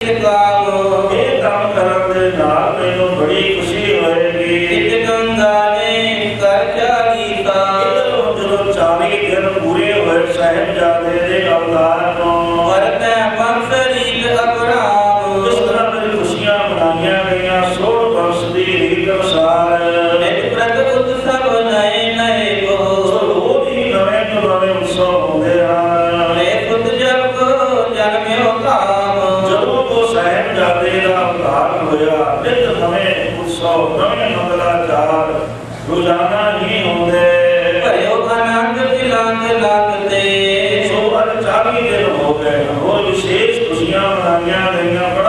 ਇਹ ਕੰਮ ਕਰਨ ਦੇ ਨਾਲ ਮੈਨੂੰ ਬੜੀ ਖੁਸ਼ੀ ਹੋਏਗੀ। Εγώ είμαι σύστο, η γυναίκα μου, η γυναίκα.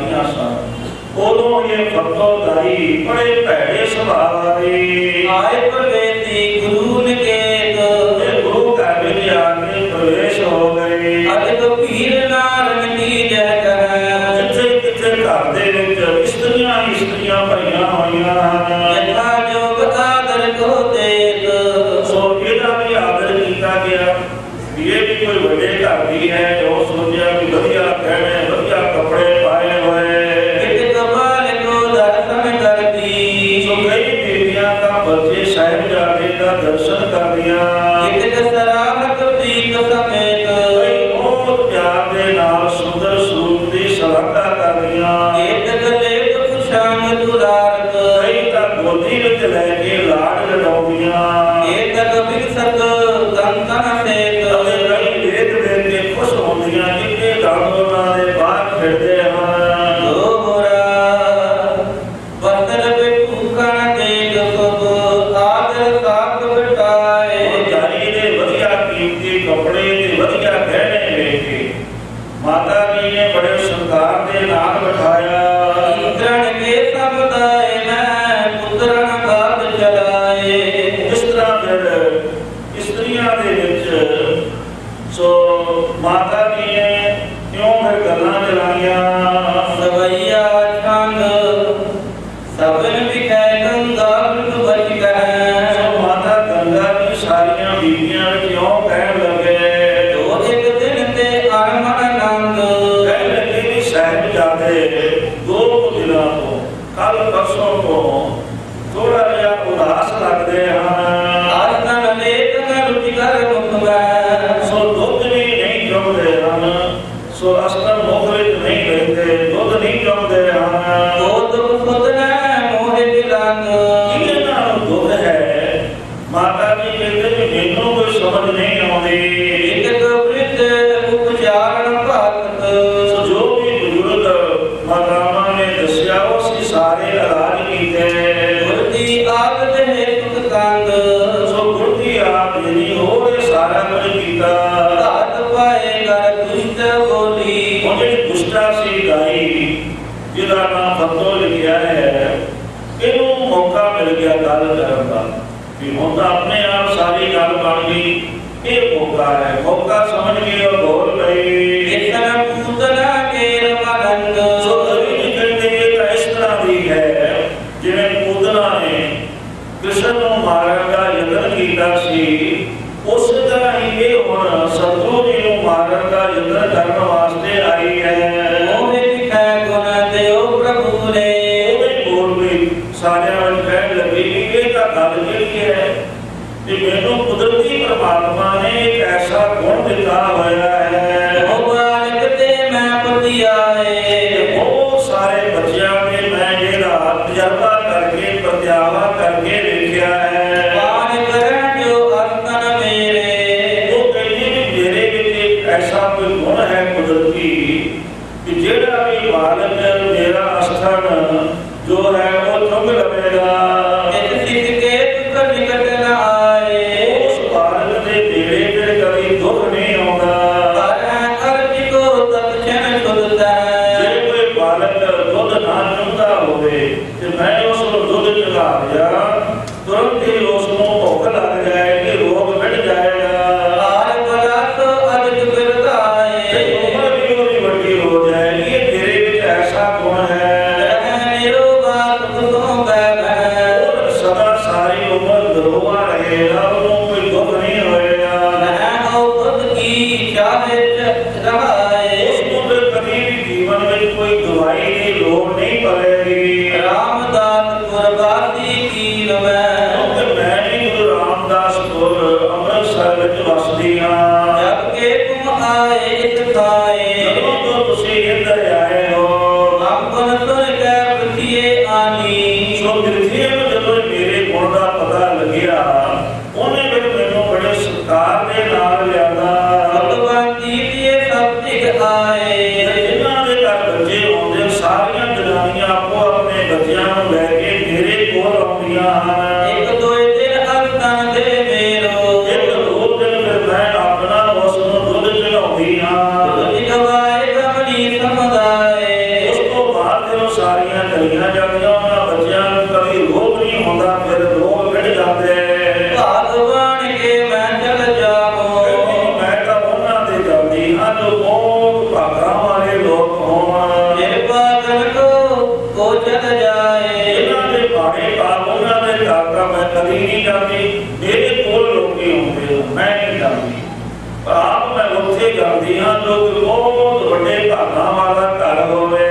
ਸਾਰੀਆਂ ਸਨ ਉਦੋਂ ਇਹ ਫਤੋਦਾਰੀ ਬੜੇ ਭੈ ਦਰਸ਼ਨ ਕਰਨੀਆਂ। ਇੱਕ ਦਸਰਾਤ ਦੀਪ ਸਮੇਤ। ਕਈ ਬਹੁਤ ਪਿਆਰ ਦੇ ਨਾਲ ਸੁੰਦਰ ਸਰੂਪ ਦੀ ਸ਼ਲਾਘਾ ਕਰਨੀਆਂ। ਇੱਕ ਦਲੇਖ ਖੁਸ਼ਾਮਦ ਉਦਾਰਤ ਕਈ ਤਾਂ ਗੋਦੀ ਵਿੱਚ ਲੈ ਕੇ ਲਾ ਮਾਤਾ ਜੀ ਨੇ ਬੜੇ ਸੰਕਾਰ ਦੇ ਨਾਲ ਬਿਠਾਇਆ। ਮਿਲ ਗਿਆ ਗੱਲ ਕਰਨ ਦਾ। ਕਿ ਹੁਣ ਤਾਂ ਆਪਣੇ ਆਪ ਸਾਰੀ ਗੱਲ ਬਣ ਗਈ। ਇਹ ਮੌਕਾ ਹੈ। ਮੌਕਾ ਸਮਝ ਕੇ ਉਹ ਗੌਰ ਕਰੇ ਇਸ ਤਰ੍ਹਾਂ ਪੂਤਲਾ ਕੇ ਰਵਾਗੰਗ ਸੋਹਰੀ ਨਿਕਲਦੇ ਤਾਂ ਇਸ ਤਰ੍ਹਾਂ ਦੀ ਹੈ ਜਿਵੇਂ ਪੂਤਲਾ ਨੇ ਕ੍ਰਿਸ਼ਨ ਨੂੰ ਮਾਰਨ ਦਾ ਯਤਨ ਕੀਤਾ ਸੀ ਉਸ ਤਰ੍ਹਾਂ ਹੀ ਇਹ ਹੁਣ ਸਤਰੂ ਜੀ ਨੂੰ ਮਾਰਨ ਦਾ ਯਤਨ ਕਰਨ ਵਾਲਾ ਕੁਦਰਤੀ ਪ੍ਰਮਾਤਮਾ ਨੇ ਇੱਕ ਐਸਾ ਗੁਣ ਦਿੱਤਾ ਹੋਇਆ being looked at him. ਅਸੀਂ ਨਹੀਂ ਜਾਂਦੇ ਮੇਰੇ ਕੋਲ ਲੋਕੀ ਹੁੰਦੇ ਨੇ ਮੈਂ ਨਹੀਂ ਜਾਂਦੀ ਪਰ ਆਪ ਮੈਂ ਉੱਥੇ ਜਾਂਦੀ ਹਾਂ ਜੋ ਬਹੁਤ ਵੱਡੇ ਭਾਗਾਂ ਵਾਲਾ ਘਰ ਹੋਵੇ।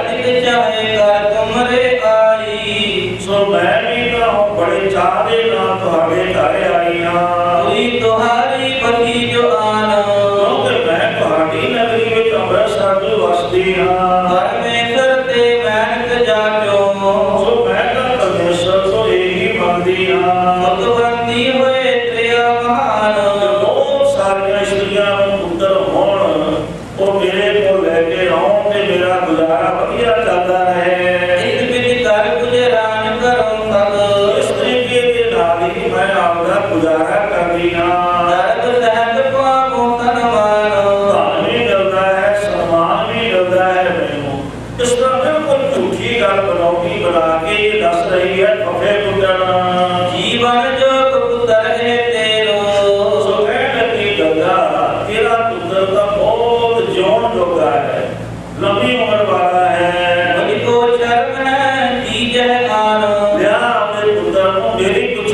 ਅਜਿਹੇ ਚਾਹੇ ਕਰ ਤੁਮਰੇ ਆਈ। ਸੋ ਮੈਂ ਵੀ ਤਾਂ ਬੜੇ ਚਾਹ ਦੇ ਨਾਲ Hallelujah.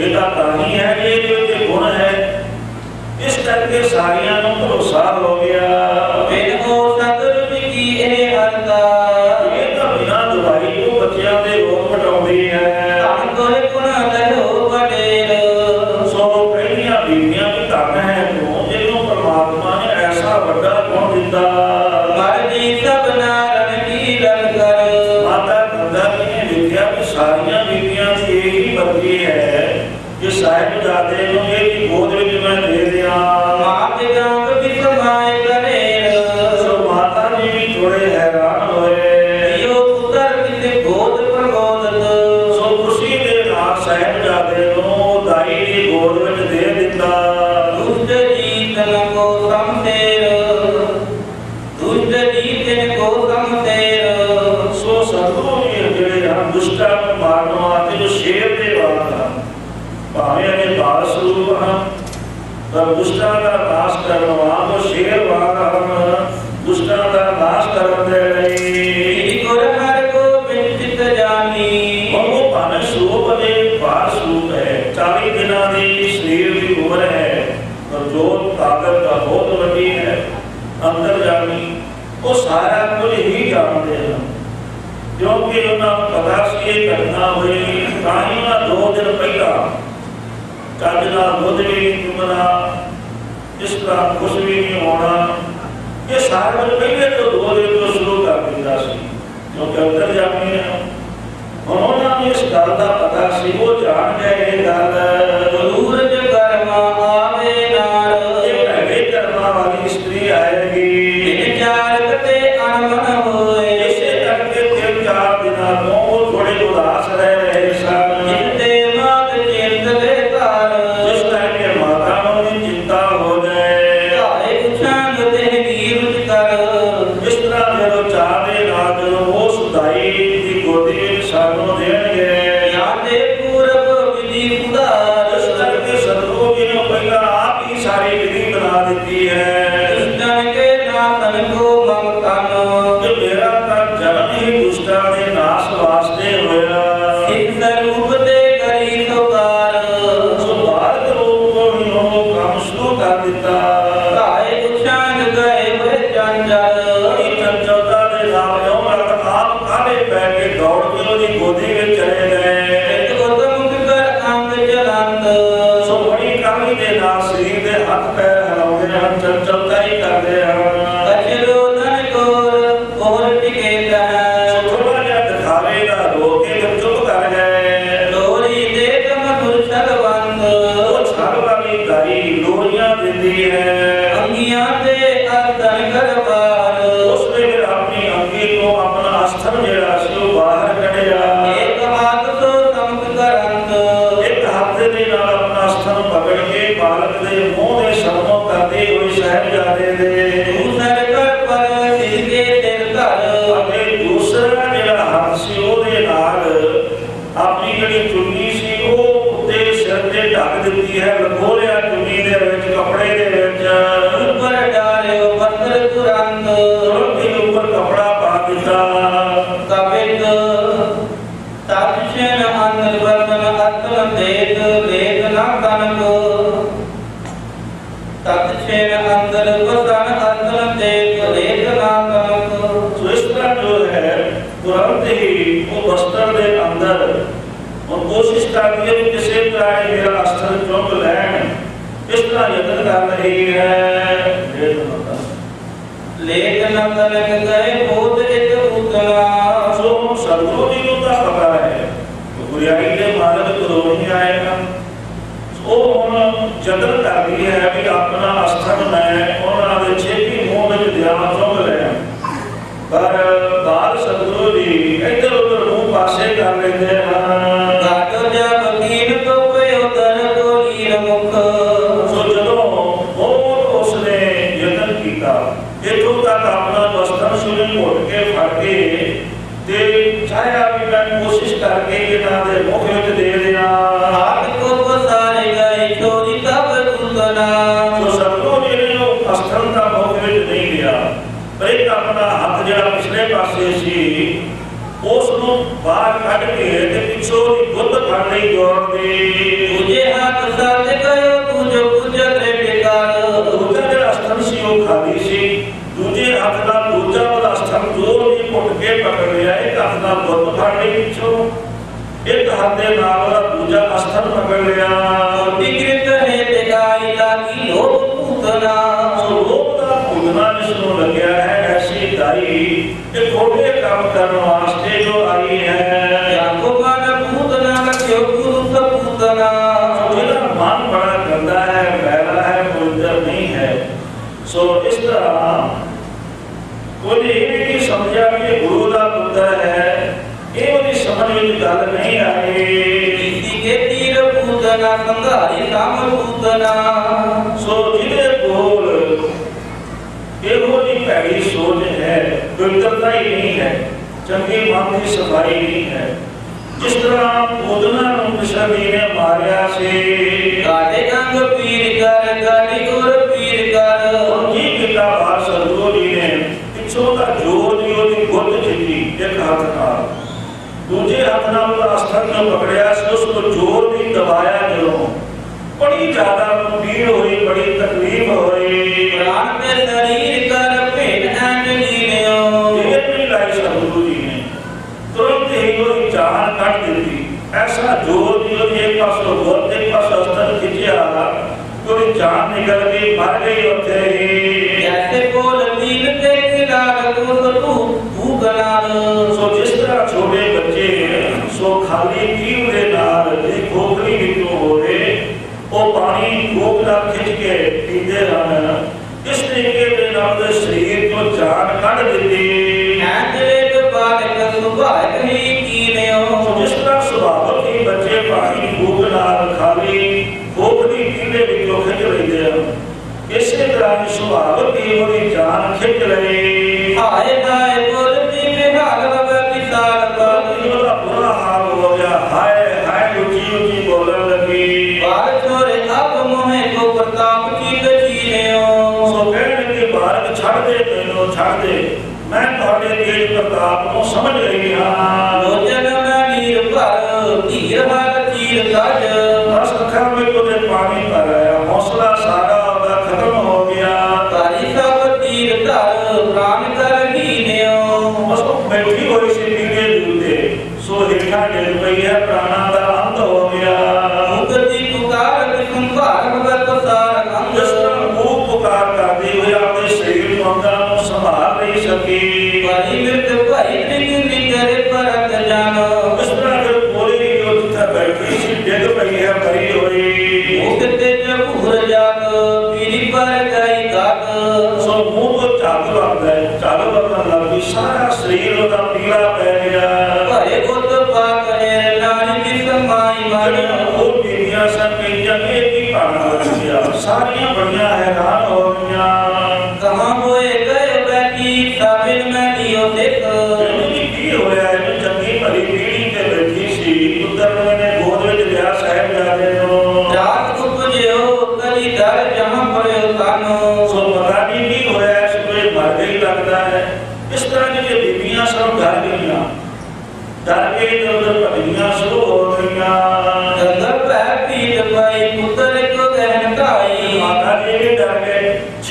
ਬੇਟਾ ਤਾਂ ਹੀ ਹੈ ਕਿ ਇਹ ਗੁਣ ਹੈ। ਇਸ ਕਰਕੇ ਸਾਰਿਆਂ ਨੂੰ ਭਰੋਸਾ ਹੋ ਗਿਆ। ਦੁਸ਼ਟਾਂ ਦਾ ਨਾਸ਼ ਕਰਨ ਉਹ ਸ਼ੇਰ ਵਾਂਗ ਹਨ ਦੁਸ਼ਟਾਂ ਦਾ ਨਾਸ਼ ਕਰਨ ਦੇ ਲਈ। ਗੁਰ ਹਰਿ ਗੋਬਿੰਦ ਚਿਤ ਜਾਨੀ। ਉਹ ਭਾਵੇਂ ਸਰੂਪ ਦੇ ਬਾਲ ਸਰੂਪ ਹੈ 40 ਦਿਨਾਂ ਦੀ ਸਰੀਰ ਦੀ ਉਮਰ ਹੈ ਪਰ ਜੋ ਤਾਕਤ ਦਾ ਬਹੁਤ ਵੱਡੀ ਹੈ ਅੰਦਰ ਜਾਣੀ ਉਹ ਸਾਰਾ ਕੁਝ ਹੀ ਜਾਣਦੇ ਹਨ। ਕਿਉਂਕਿ ਉਹਨਾਂ ਪਤਾ ਸੀ ਇਹ ਘਟਨਾ ਹੋਈ ਤਾਂ ਹੀ ਉਹਨਾਂ ਦੋ ਦਿਨ ਪਹਿਲਾਂ ਚੱਜ ਨਾਲ ਦੁੱਧ ਵੀ ਨਹੀਂ ਚੁੰਮਣਾ ਇਸ ਤਰ੍ਹਾਂ ਕੁਛ ਵੀ ਨਹੀਂ ਹੋਣਾ ਇਹ ਸਾਰਾ ਕੁਝ ਪਹਿਲੇ ਤੋਂ ਦੋ ਦਿਨ ਤੋਂ ਸ਼ੁਰੂ ਕਰ ਦਿੰਦਾ ਸੀ ਕਿਉਂਕਿ ਅੰਦਰ ਜਾਣੀ ਹੈ ਹੁਣ ਉਹਨਾਂ ਨੂੰ ਇਸ ਗੱਲ ਦਾ ਪਤਾ ਸੀ ਉਹ jump, jump, chum. ਜਿਹੜੀ ਚੁੰਨੀ ਸੀ, ਉਹ ਉੱਤੇ ਸਿਰ ਤੇ ਢੱਕ ਦਿੱਤੀ ਹੈ ਲਗੋਲਿਆ ਚੁੰਨੀ ਦੇ ਵਿੱਚ, ਕੱਪੜੇ ਦੇ ਵਿੱਚ। ਯਤਨ ਕਰ ਰਹੀ ਹੈ। ਇਹ ਤਾਂ ਲੇਖ ਨ ਤਨਕ ਜੀ ਅਸਥਨ ਦਾ ਮੁਖ ਵਿੱਚ ਨਹੀਂ ਲਿਆ ਪਰ ਇੱਕ ਆਪਣਾ ਹੱਥ ਜਿਹੜਾ ਪਿਛਲੇ ਪਾਸੇ ਸੀ ਉਸ ਨੂੰ ਬਾਹਰ ਕੱਢ ਕੇ ਤੇ ਪਿੱਛੋਂ ਦੀ ਗੁੱਤ ਫੜ ਲਈ ਜੋੜ ਦੇ ਤੁਝੇ ਹੱਥ ਸਤ ਗਇਓ ਤੁਝ ਪੁਜਤ ਟਿਕਾਲ ਦੂਜਾ ਜਿਹੜਾ ਅਸਥਨ ਸੀ ਉਹ ਖਾਲੀ ਸੀ ਦੂਜੇ ਹੱਥ ਨਾਲ ਦੂਜਾ ਵਾਲਾ ਅਸਥਨ ਜੋਰ ਦੀ ਘੁੱਟ ਕੇ ਪਕੜ ਲਿਆ ਇੱਕ ਹੱਥ ਨਾਲ ਗੁੱਤ ਫੜ ਲਈ ਪਿੱਛੋਂ ਇੱਕ ਹੱਥ ਦੇ ਨਾਲ ਉਹਦਾ ਦੂਜਾ ਅਸਥਨ ਪਕੜ ਲਿਆ। ਵਿਕ੍ਰਿਤ ਹੈ ਟਿਕਾਈ ਲਾਗੀ ਲੋਭ ਪੂਤਨਾ ਸੋ ਲੋਭ ਦਾ ਭੁਗਣਾ ਜਿਸ ਨੂੰ ਲੱਗਿਆ ਹੈ ਐਸੀ ਦਾਈ ਇਹ ਥੋੜੇ ਕੰਮ ਕਰਨ ਵਾਸਤੇ ਜੋ ਆਈ ਹੈ। ਜਾਕੋ ਮਨ ਪੂਤਨਾ ਲਖਿਓ ਗੁਰੂ ਸਪੂਤਨਾ ਜਿਹਦਾ ਮਨ ਬੜਾ ਗੰਦਾ ਹੈ ਮੈਲਾ ਹੈ ਮੁੰਦਰ ਨਹੀਂ ਹੈ। ਸੋ ਇਸ ਤਰ੍ਹਾਂ ਕੋਈ ਇਹ ਵੀ ਨਹੀਂ ਸਮਝਿਆ ਕਿ ਇਹ ਗੁਰੂ ਦਾ ਪੁੱਤਰ ਹੈ ਇਹ ਉਹਦੀ ਸਮਝ ਵਿੱਚ ਗੱਲ ਨਹੀਂ ਆਈ। ਇਸੀ ਕੇ ਤੀਰ ਪੂਤਨਾ ਸੰਘਾਰੀ ਸਾਮ ਪੂਤਨਾ ਸੋ ਜਿਹਦੇ ਕੋਲ देखो जी पहली सोच है पवित्रता ही नहीं है चंगे मन की सफाई नहीं है जिस तरह खोदना नशनी ने मारिया से काटे रंग पीर कर काटी कोर पीर कर और जी पिता बाहर संतो जी ने ਪਿੱਛੋਂ ਦਾ ਜੋਰ ਦੀ ਉਹਦੀ ਗੁੱਤ ਜਿੱਤੀ ਇੱਕ ਹੱਥ ਨਾਲ ਦੂਜੇ ਹੱਥ ਨਾਲ ਉਹਦਾ ਅਸਥਨ ਨੂੰ ਪਕੜਿਆ ਸੀ ਉਸ ਨੂੰ ਜ਼ੋਰ ਦੀ ਦਬਾਇਆ ਜਦੋਂ ਬੜੀ ਜ਼ਿਆਦਾ ਪੀੜ ਹੋਈ ਬੜੀ ਤਕਲੀਫ ਹੋਈ ਸੋ ਜਿਸ ਤਰ੍ਹਾਂ ਛੋਟੇ ਬੱਚੇ ਨੇ ਸੋ ਖਾਲੀ ਕੀਵ ਦੇ ਨਾਲ ਜੇ ਖੋਖਲੀ ਵਿੱਚੋਂ ਹੋਵੇ ਉਹ ਪਾਣੀ ਖੋਖ ਦਾ ਖਿੱਚ ਕੇ ਪੀਂਦੇ ਹਨ। ਇਸ ਤਰੀਕੇ ਦੇ ਨਾਲ ਦੇ ਸਰੀਰ ਤੋਂ ਜਾਨ ਕੱਢ ਦਿੰਦੇ ਐਂਦੇ ਤੋਂ ਬਾਲਕ ਸੁਭਾਅ ਹੀ ਕੀ ਨੇ ਉਹ? ਜਿਸ ਤਰ੍ਹਾਂ ਸੁਭਾਅ ਹੀ ਬੱਚੇ ਪਾਣੀ ਖੋਖ ਨਾਲ ਖਾਲੀ ਖੋਖ ਦੀ ਕੀਲੇ ਵਿੱਚੋਂ ਖਿੱਚ ਲੈਂਦੇ ਹਨ। ਇਸੇ ਤਰ੍ਹਾਂ ਸੁਭਾਅ ਦੀ ਹੋਈ ਜਾਨ ਖਿੱਚ ਲਏ। ਹਾਏ ਛੱਡ ਦੇ ਮੈਂ ਤੁਹਾਡੇ ਤੇਜ ਪ੍ਰਤਾਪ ਨੂੰ ਸਮਝ ਰਹੀ ਹਾਂ।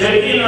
الذين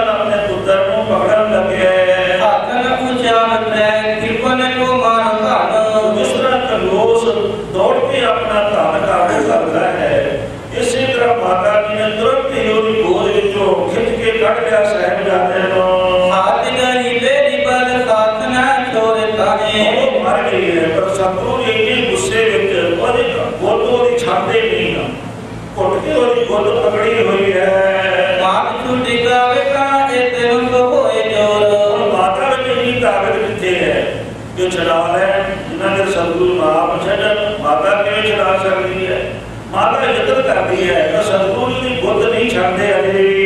ਕਰਦੀ ਹੈ। ਮਾਤਾ ਯਤਨ ਕਰਦੀ ਹੈ। ਤਾਂ ਸਤਿਗੁਰੂ ਜੀ ਦੀ ਬੁੱਧ ਨਹੀਂ ਛੱਡਦੇ ਅਜੇ।